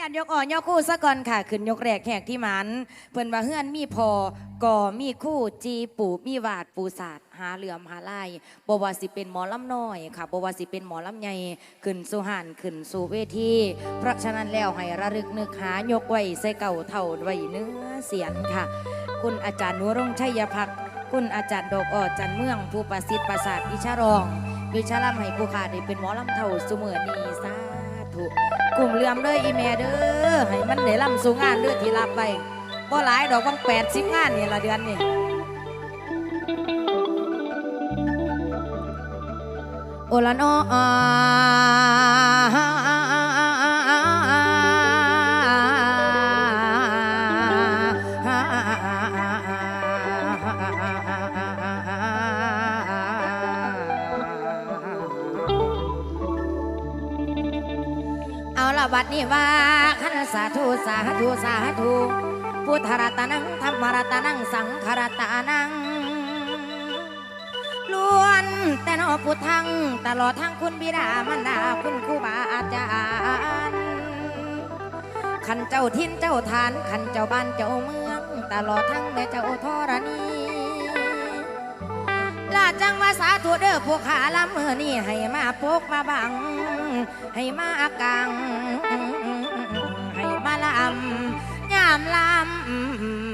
ยานยกอ่อนยกคู่ซะก่อนค่ะ ขึ้นยกแรกแขกที่มันเพิ่นว่าเฮือนมีพอก่อมีคู่จีปู่มีวาดปูศาสตร์หาเหลื่อมหาลายบว่าสิเป็นหมอลำน้อยค่ะบว่าสิเป็นหมอลำใหญ่ขึ้นสู่หานขึ้นสู่เวทีเพราะฉะนั้นแล้วให้ระลึกนึกหายกไว้ใส่เก่าเท่าไว้เนื้อเสียนค่ะ คุณอาจารย์นุรงชัยพักคุณอาจารย์ดอกออจันเมืองผู้ประสิทธิ์ประสาทวิชารองวิชาลำให้ผู้ขาได้เป็นหมอลำเท่าเสมอนีสาธุ กลุ่มเลื่อมเด้ออีเมเด้อให้มันได้ลำสูงงานเด้อที่รับไปบ่หลายดอกบางแปดสิบงานนี่ละเดือนนี่โอละนอ บัดนี้ว่าขันสาธุสาธุสาธุพุทธรัตนังธรรมรัตนังสังขรัตนังล้วนแต่นอพุทธังตลอดทั้งคุณบิดามารดาคุณครูบาอาจารย์ขันเจ้าทินเจ้าทานขันเจ้าบ้านเจ้าเมือง ตลอดทั้งแม่เจ้าธรณี ว่าสาธุเด้อพวกขาละมือนี่ให้มาปกมาบัง ให้มากัง ให้มาลำยามลำ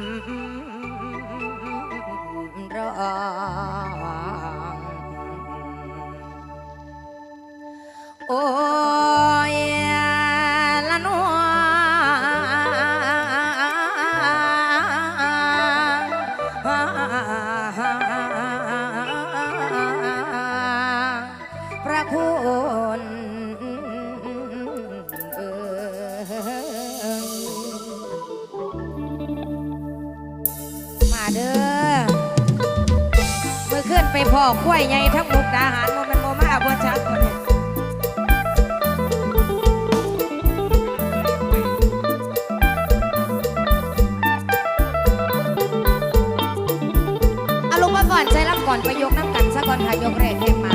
อนใช้รับก่อนไปยกน้ำกันซะก่อนค่ะยกแรกแขกมา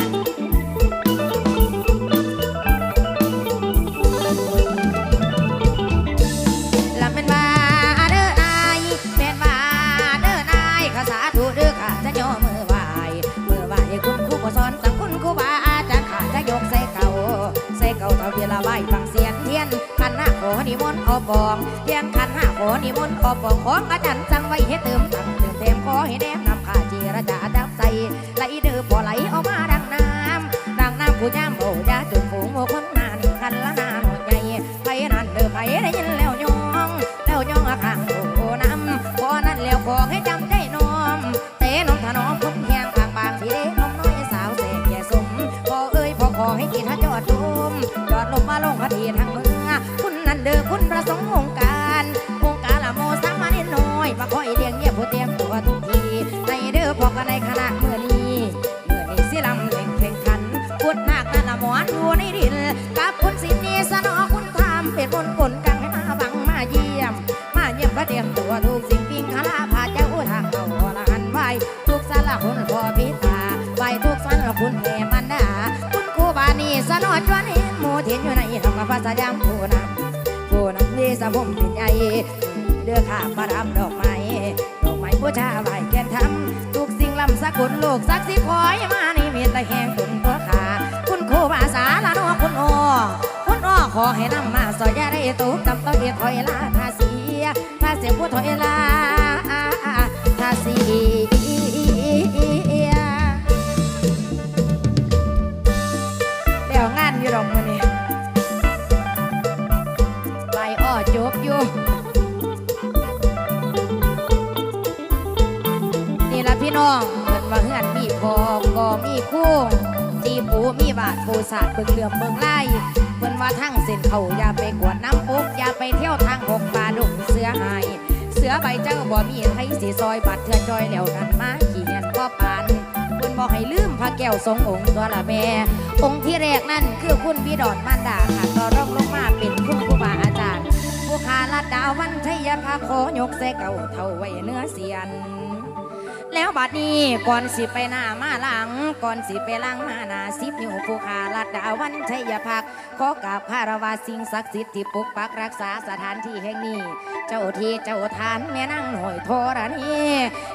ลำเป็นว่าเด้อนายเป็นว่าเด้อนายข้าสาธุเด้อข้าจะย่อมือไหวมือไหวคุณครูก็สอนสังคุณครูบาอาจารย์ข้าจะยกใส่เก่าใส่เก่าเท่าเวลาไหวฟังเสียงเทียนขันหน้าขอนิมนต์อปองเทียนขันหน้าขอนิมนต์อปองของอาจารย์สั่งไว้ให้เติมตั้งเติมเต็มขอให้แนมนำข้าจี รจาดับใส่ไหลเด้อพอไหลออกมาดังน้ำดังน้ำผู้ย่ำโอ้ยาจุดฝูงโมคนนานคันละนาน่อยใหญ่ไปนั่นเด้อไปได้ยินแล้วยองแล้วยองอาข้างโอ้น้ำพอนั้นแล้วขอให้จำใจน้อมเตะน้องถนอมพุ่งแหงบางบางที่เด็กน้องน้อยสาวเสกแก่สมพอเอ้ยพอขอให้กินถ้าจอดลมจอดลมมาลงคดีทางเมืองคุณนั่นเด้อคุณประสงค์องค์การ ภาษายามผู้นำผู้นำเวสผมป็นใหญ่เดือข้ามาดำดอกไม้ดอกไม้บูชาไหวแกนทำทุกสิ่งลำสกุลโลกสักสิคอยมานี่มีแต่แหงตุนตัวขาคุณครูบาสาละนอคุณโอคุณอ้อขอให้นำมาสอยยาได้ตุกกับตัวเอียถอยลาทาเสีทาเสียผู้ถอยลาทาเน้องเพิ่นว่าเฮือนมีพอก็มีคู่จีปูมีบาทปูศาสตร์เบิ่งเหลื่อมเบิ่งไล่เพิ่นว่าทั้งเส้นเขาอย่าไปกวดน้ำปุ๊กอย่าไปเที่ยวทางหกป่าดงเสือหาย เสือใบเจ้าบ่มีไทยสีซอยบัดเทือจอยแล้วนั่นมาขี้เหียนก็ปานเพิ่นบอกให้ลืมพระแก้วสององค์ตัวละแม่ องค์ที่แรกนั่นคือคุณบิดอนมารดาค่ะต่อรองลงมาเป็นคุณครูบาอาจารย์ผู้ขาลัดดาววันชัยพาโคยกเสเก่าเท่าไว้เนื้อเสียน แล้วบัดนี้ก่อนสิไปหน้ามาหลัง ก่อนสิไปหลังมาหน้าสิบนิ้วผู้ขาลัดดาวันชัยพักขอกราบคารวะสิ่งศักดิ์สิทธิ์ที่ปกปักรักษาสถานที่แห่งนี้ เจ้าที่เจ้าทานแม่นั่งหอยโทรนี่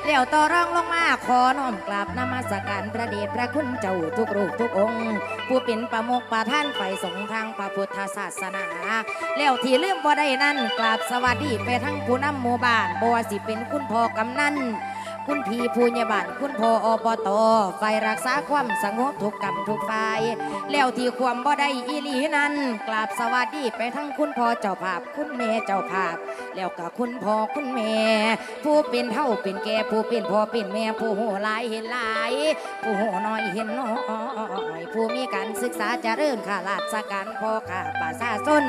แล้วต่อรองลงมาขอน้อมกราบนมัสการพระเดชพระคุณเจ้าทุกรูปทุกองค์ ผู้เป็นประมุขประท่านไปสงทางพระพุทธศาสนาแล้วที่ลืมบ่ได้นั่นกราบสวัสดีไปทั้งผู้นำหมู่บ้านบ่ว่าสิเป็นคุณพ่อกำนัน คุณพี่ผู้ใหญ่บ้านคุณพ่ออบตฝ่ายรักษาความสงบทุกกรรมทุกฝ่าย แล้วที่ความบ่ได้อีหลีนั้น กราบสวัสดีไปทั้งคุณพ่อเจ้าภาพ คุณแม่เจ้าภาพ แล้วก็คุณพ่อคุณแม่ ผู้เป็นเท่าเป็นแก่ผู้เป็นพ่อเป็นแม่ผู้หูหลายเห็นหลาย ผู้หูน้อยเห็นน้อยผู้มีการศึกษาจะเริญข้าราชการพ่อข้าประชาชน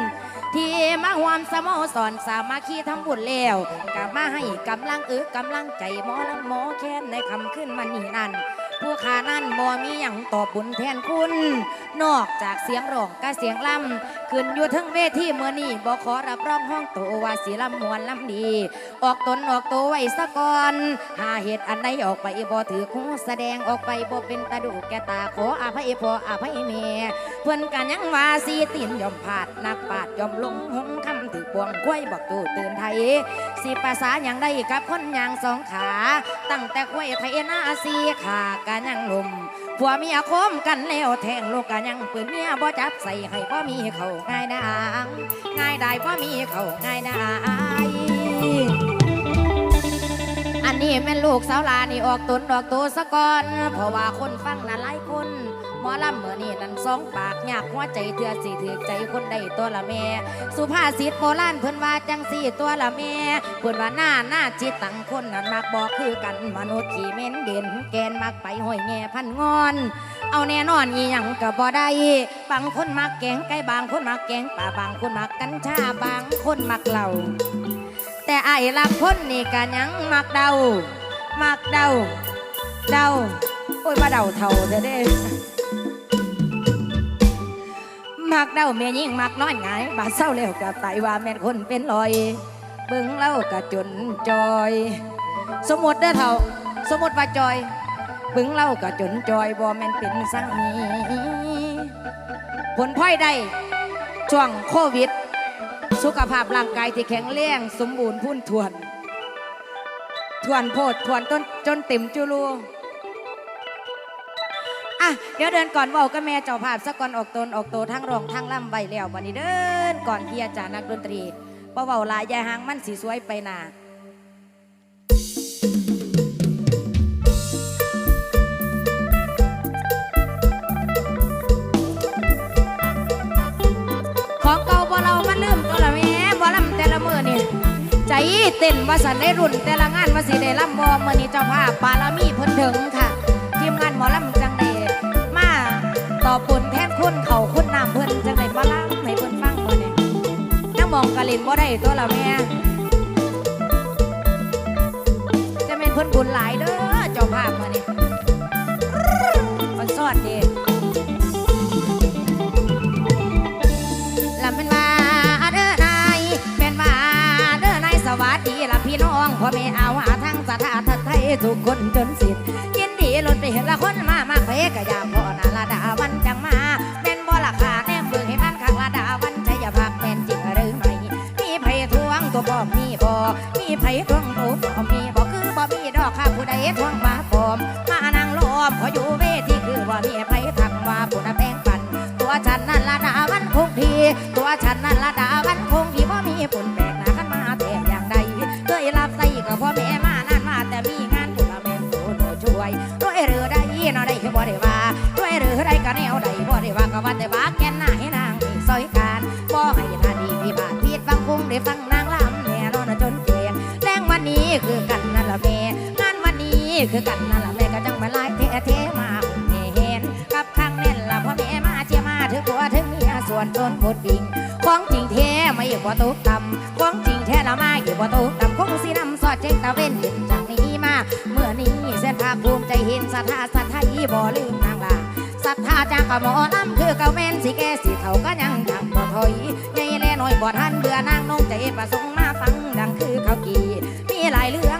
ที่มาหวมสโมสรสามัคคีทำบุญแล้วกลับมาให้กำลังเอึกกำลังใจหมอลำหมอแค้นในคำขึ้นมันนี่นั่น ผู้ขานั่นบ่มีอย่างตอบบุญแทนคุณ นอกจากเสียงร้องกับเสียงล่ำขึ้นอยู่ทั้งเวทีเมื่อนี้บ่ขอรับรองห้องโตว่าสีลำมวนลำดี ออกตนออกตัวไว้สะก่อน หาเหตุอันใดออกไปบ่ถือคูแสดงออกไปบ่เป็นตาดูแกตาขออภัยพ่ออภัยแม่เพื่อนกันยังว่าสีตีนยอมผาดนักปาดยอมลงหงคำถือปวงกล้วยบอกตูตื่นไทยสีภาษาอย่างใดกับคนอย่างสองขา ตั้งแต่กล้วยไทยหน้าสีขากันยังลม ผัวเมียคมกันแล้วแทงลูกกันยังปืนเมียบ่จับใส่ให้พ่มีเขาง่ายนางง่ายได้พ่มีเขาง่ายนายอันนี้แม่ลูกสาวลานี่ออกตนออกตัวสะก่อนเพราะว่าคนฟังน่ะหลายคน มอลำเมื่อนี่นั่นสองปากอยากหัวใจเถื่อสิถือใจคนใดตัวละแม่สุภาษิตโบราณเพิ่นว่าจังสี่ตัวละแม่เพิ่นว่าหน้าหน้าจิตตังคนนั้นมักบอกคือกันมนุษย์ขี่เม้นเด่นแกนมักไปห้อยแง่พันงอน เอาแน่นอนอีหยังก็บ่ได้บางคนมักแกงไก่บางคนมักแกงป่าบางคนมักกัญชาบางคนมักเหล้าแต่ไอ้ลักคนนี่กะยังมักเดา มักเดา เดา โอ้ยมาเดาเท่าเด้อเด้ มักเดาเมียยิ่งมักน้อยไงบาดเศร้าแล้วกับไตว่าแม่นคนเป็นลอยเบิ่งเล่ากะจนจอย สมมติเด้อเท่า สมมติว่าจอยเบิ่งเล่ากะจนจอยบ่แม่นเป็นสังมีผลพลอยได้ช่วงโควิด สุขภาพร่างกายที่แข็งแรงสมบูรณ์พุ่นทวน ทวนโพดทวนต้นจนเต็มจุลู อะเดี๋ยวเดินก่อนเว่าก็แม่เจ้าภาพสักก่อนออกตนออกโตทั้งรองทั้งล่ำใบแล้ววันนี้เดินก่อนที่อาจารย์นักดนตรีเพราะว่าหลายยายหางมันสีสวยไปหนาของเก่าบ่เรามันลืมตัวละแม่บ่ลำแต่ละมือนี่ใจเต้นว่าสันได้รุ่นแต่ละงานว่าสิได้ลำบอมื่อนี้เจ้าภาพปาลามีเพิ่นถึงค่ะ ต่อปุ่นแทนคุณเขาคุณน้ำเพิ่นจังได้มาลำให้เพิ่นฟังมื่อนี้นั่งมองกะเลินบ่ได้ตัวละแม่จะเป็นเพิ่นบุญหลายเด้อเจ้าภาพมื่อนี้มันสอดเด้ลำเป็นว่าเด้อนายเป็นว่าเด้อนายสวัสดีละพี่น้องพ่อแม่เอาหาทั้งสถานไทยทุกคนจนสิ้นยินดีล้นไปเห็นละคนมามาเพกะยามพอ คือกันนั่นละแม่ก็จังมาลายเทเทมาเห็นกับข้างแน่นละพ่อแม่มาเจียมาถึงตัวถึงเมียส่วนตนพดปิงของจริงแท้ไม่อยู่บ่ตกต่ำของจริงแท้ละมาอยู่บ่ตกต่ำคงสีน้ำสอดเจ๊งตะเว้นเห็นจังนี้มา เมื่อนี้เส้นภาคภูมิใจเห็นสัทธาสัทธาอีบ่ลืมนางลาศรัทธาจากกะหมอลำคือเก่าแม่นสิแกสิเขาก็ยังยังบ่ถอยใหญ่แล่น้อยบ่ทันเบื่อนางนงใจประสงค์มาฟังดังคือเขากีมีหลายเรื่อง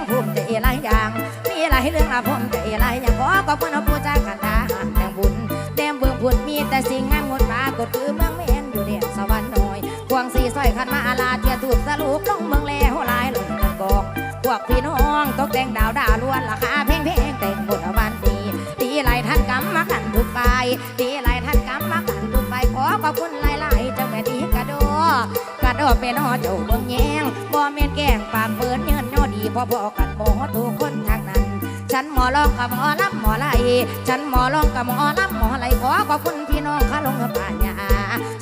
หลายอย่างขอขอบคุณเอาผู้จ้ากันดาหางแต่งบุญแต้มเบื้องพุดมีแต่สิ่งงามงดปรากฏคือเมืองเมนอยู่เดียสวรรค์น้อยควงสีสร้อยขันมาอาลาเทียถูกสรุปลงเมืองแล้วลายหล่นกันกองพวกพี่น้องตกแต่งดาวดาล้วนราคาแพงแพงแต่งบทวันดีตีไหลายท่านกำมากันทุกไปตีไหลายท่านกำมากันทุกไปขอขอบคุณหลายๆเจ้าแม่ดีกระโดกระโดเป็นหอเจ้าเบิ่งแยงบ่แม่นแกงปากเปิดเงินโนดีพอพอกันบ่ ฉันหมอลองกับหมอลำหมอไหลฉันหมอลองกับหมอลำหมอไหลขอขอบคุณพี่น้องข้าลงป่าญา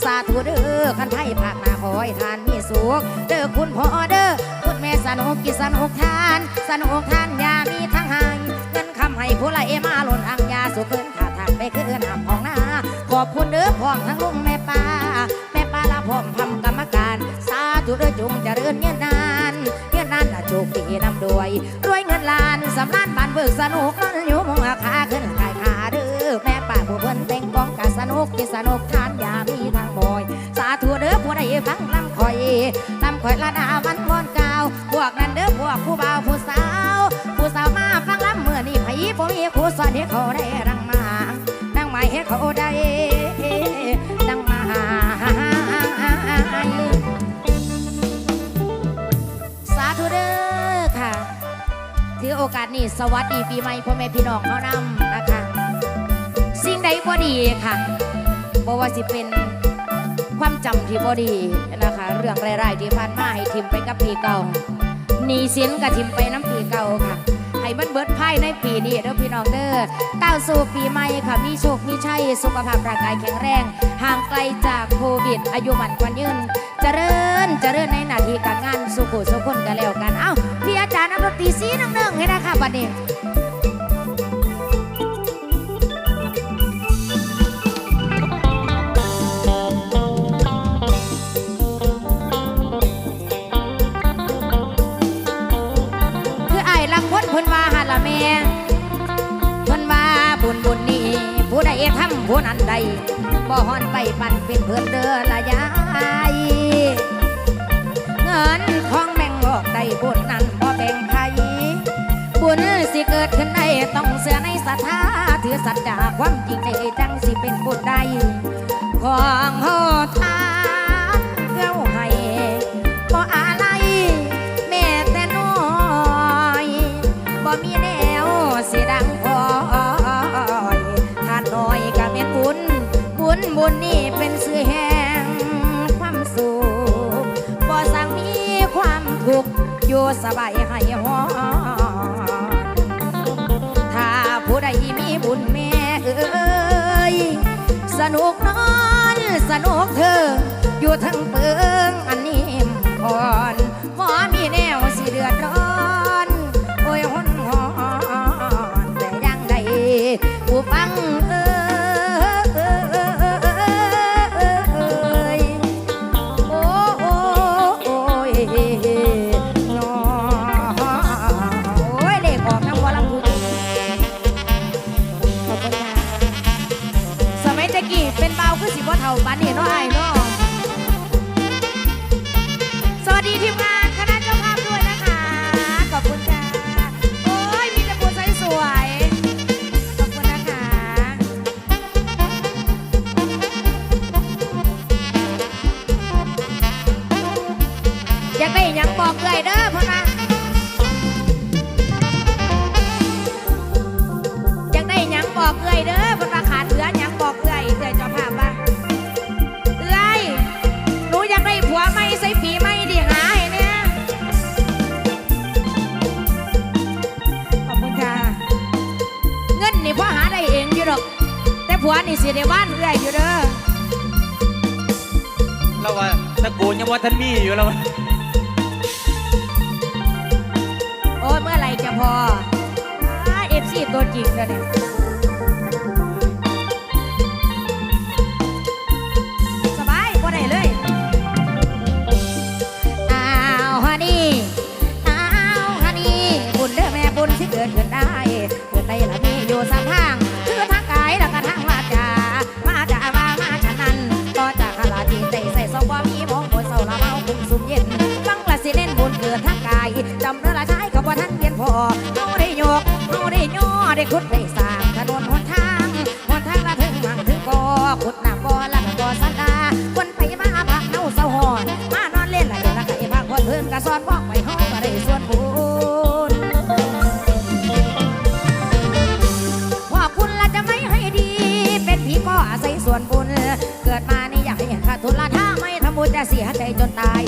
สาธุเด้อคันไทยภาคนาขอให้ทานมีสุขเด้อคุณพ่อเด้อคุณแม่สนุกกินสนุกทาน สนุกทานยามีทั้งหายเงินคำให้ผู้ไหลมาหล่นอังยาสุขเกินขาทางไปคือน้ำของนาขอบคุณเด้อพ่อทั้งลุงแม่ป้าแม่ป้าละพ่อมทำกรรมการ สาธุเด้อจงเจริญเงี้ยนานเงี้ยนานน่ะโชคดีนำด้วยรวย สำล้านบานเบิกสนุกนั่นอยู่มองอาคาขึ้นขายขาเด้อแม่ป้าผู้เพิ่นแต่งกองกะสนุกกินสนุกทานยามีทางบอย สาธุเด้อผู้ใดฟังลำคอยลำคอยละดาวันวอนกาวพวกนั้นเด้อพวกผู้บ่าวผู้สาว ผู้สาวมาฟังลำเมื่อนี่ไผบ่มีครูสอนให้เขาได้รังมานั่งหมายให้เขาได้ดัง อโอกาสนี้สวัสดีปีใหม่พ่อแม่พี่น้องเขานำนะคะ สิ่งใดบ่ดีค่ะบ่ว่าสิเป็นความจำที่บ่ดีนะคะ เรื่องร้ายๆที่ผ่านมาให้ทิมไปกับปีเก่าหนีสินกับทิมไปน้ำปีเก่าค่ะ มันเบิดไพ่ในปีนี้เด้อพี่น้องเด้อก้าวสู่ปีใหม่ค่ะมีโชคมีชัยสุขภาพร่างกายแข็งแรง ห่างไกลจากโควิด อายุมันกวนยืนเจริญเจริญในหน้าที่การงานสุขุสุขคนกันแล้วกันเอ้าพี่อาจารย์นักดนตรีซีน้องหนึ่งให้นะคะบัดนี้ เพิ่นว่าหันละแม่เพิ่นว่าบุญบุญนี้ผู้ใดทำผู้นั้นใดบ่ฮอนไปปั่นเป็นเพื่อนเด้อละยายเงินทองแบ่งบอกได้บุญนั้นบ่แบ่งใครบุญสิเกิดขึ้นได้ต้องเสือในศรัทธาถือสัจจะความจริงใจจังสิเป็นบุญได้ของโหทา อยู่สบายให้หอถ้าผู้ใดมีบุญแม่เอ้ยสนุกนอนสนุกเธออยู่ทั้งเปิงอันนี้พร ผัวนี่สิได้บ้านเอื้อยอยู่เด้อเราว่าตะโกนยังว่าท่านมีอยู่แล้ววะโอ้ยเมื่อไหร่จะพอเอฟซีตัวจริงเลยเนี่ย ได้โยกเฮาได้ย่อได้ได้ขุดได้สร้างถนนหนทางหนทางละถึงมังถึงบ่อขุดน้ำบ่อละก็บ่อสันดาคนไปมาพักเฮาเศร้าหอนมานอนเล่นละเดี๋ยวละก็ไอ้พักคนเพิ่นก็สอนบอกไปเฮาก็ได้ส่วนบุญว่าคุณละจะไม่ให้ดี เป็นผีก็อาศัยส่วนบุญ เกิดมานี่อยากให้ขาดทุนละถ้าไม่ทำบุญจะเสียใจจนตาย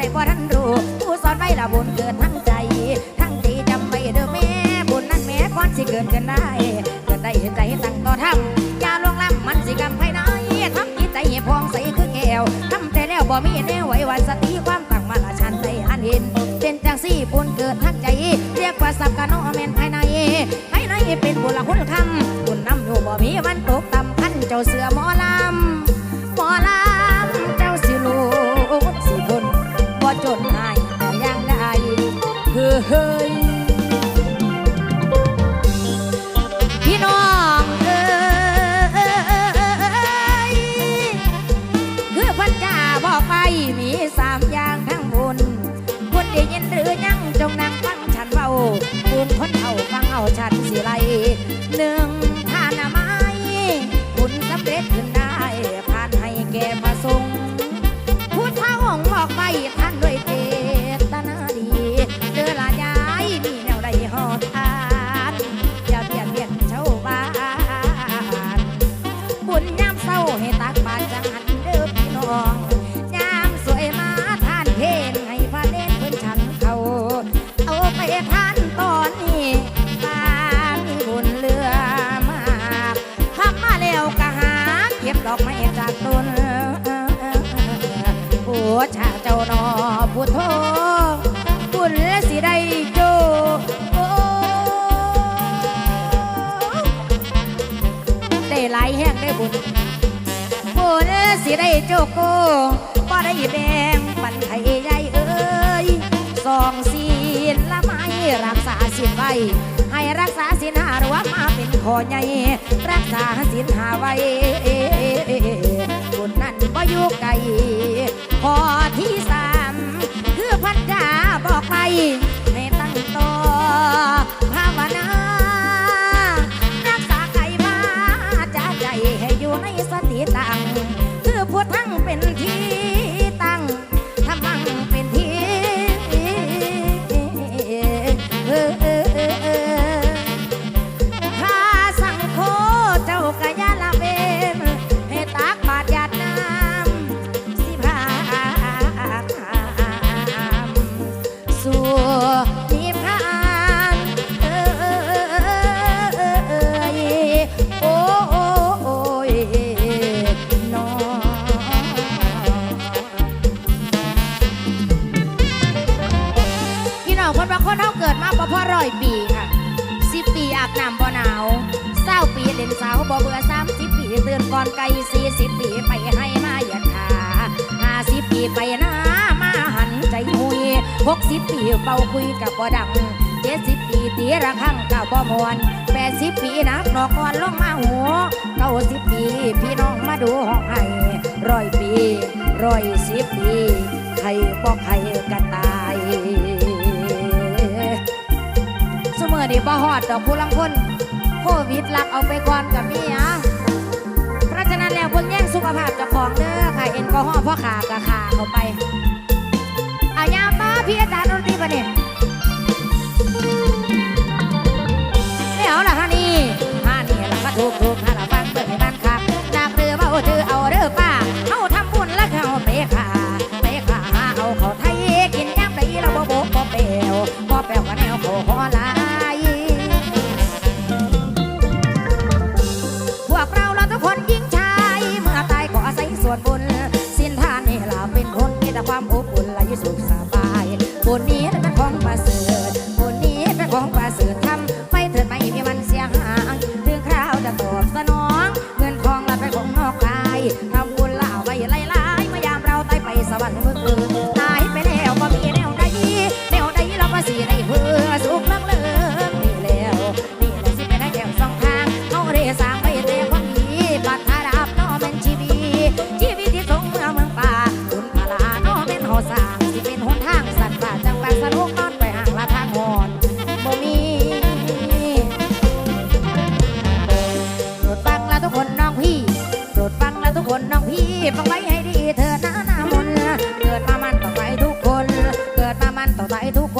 ใจผู้บ่ทันรู้ผู้สอนไว้ละบุญเกิดทั้งใจ ทั้งใจจำไว้เด้อแม่บุญนั้นแม่ก่อนสิเกิดกันได้ เกิดได้ใจตั้งต่อทำอย่าลวงล้ำมันสิกรรมภายในทำจิตใจให้พองใสคือแก้วทำแต่แล้วบ่มีแนวไว้วันสติความตั้งมาละชันใจอันเห็นเป็นจังสี่บุญเกิดทั้งใจ เรียกว่าสับกะโนแมนภายในภายในเป็นบุญละคุณคำบุญ คุ สิได้โจโกบ่ได้แบ่งปันไทยใหญ่เอ้ยสองศีลละไม่รักษาศีลไว้ให้รักษาศีลหารว่ามาเป็นขอใหญ่รักษาศีลหาไว้บุญนั้นบ่อยู่ไกลข้อที่สามคือพันดาบอกไปให้ตั้งต่อภาวนารักษาไก่มาจะใจให้อยู่ในสติตัง เป็นที่ อกอ่อนลงมาหัวเก้าสิบปี พี่น้องมาดูห้องให้ร้อยปีร้อยสิบปีใครบอกใครกันตายสมอนี่บ่ฮอดดอกผู้ลังคนโควิดลักเอาไปก่อนกับมีอะเพราะฉะนั้นแล้วเบิ่งแย่งสุขภาพจ้าของเด้อค่ะแอลกอฮอพ่อขากะขาเข้าไปอายามมาพี่อาจารย์ดนตรีปะเนี่ นี่ล่ะ คนน้องพี่ฟังไว้ให้ดีเธอหน้าหน้ามนเกิดมามันต้อไปทุกคน เกิดมามันต้อไปทุกคน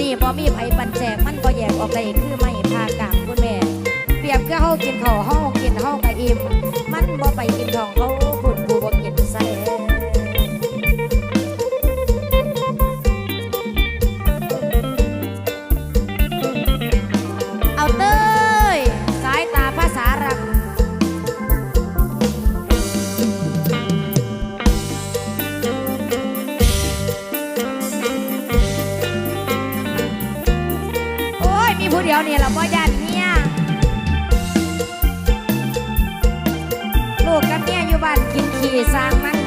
นี้บ่มีไผปันแจกมันบ่แยกออกได้คือไม่พากางคุณแม่ เปรียบคือเฮากินข้าวเฮากินเฮาก็อิ่มมันบ่ไปกินทองเขา về sang mắt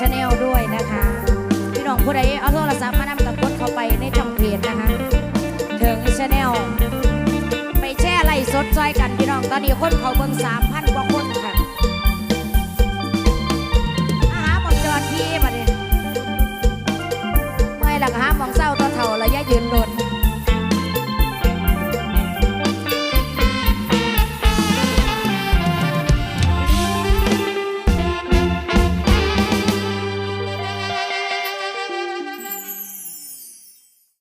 ชาแนลด้วยนะคะ พี่น้องผู้ใดเอาโทรศัพท์มานำตะกดเข้าไปในช่งเพจนะคะเถิงชาแนลไปแช่ไล่สดซอยกันพี่น้องตอนนี้คนเขาเบิ่งสามพันกว่าคนค่ะอาหารหมองจอที่บัดนี้ม่หลักหาหมองเศร้า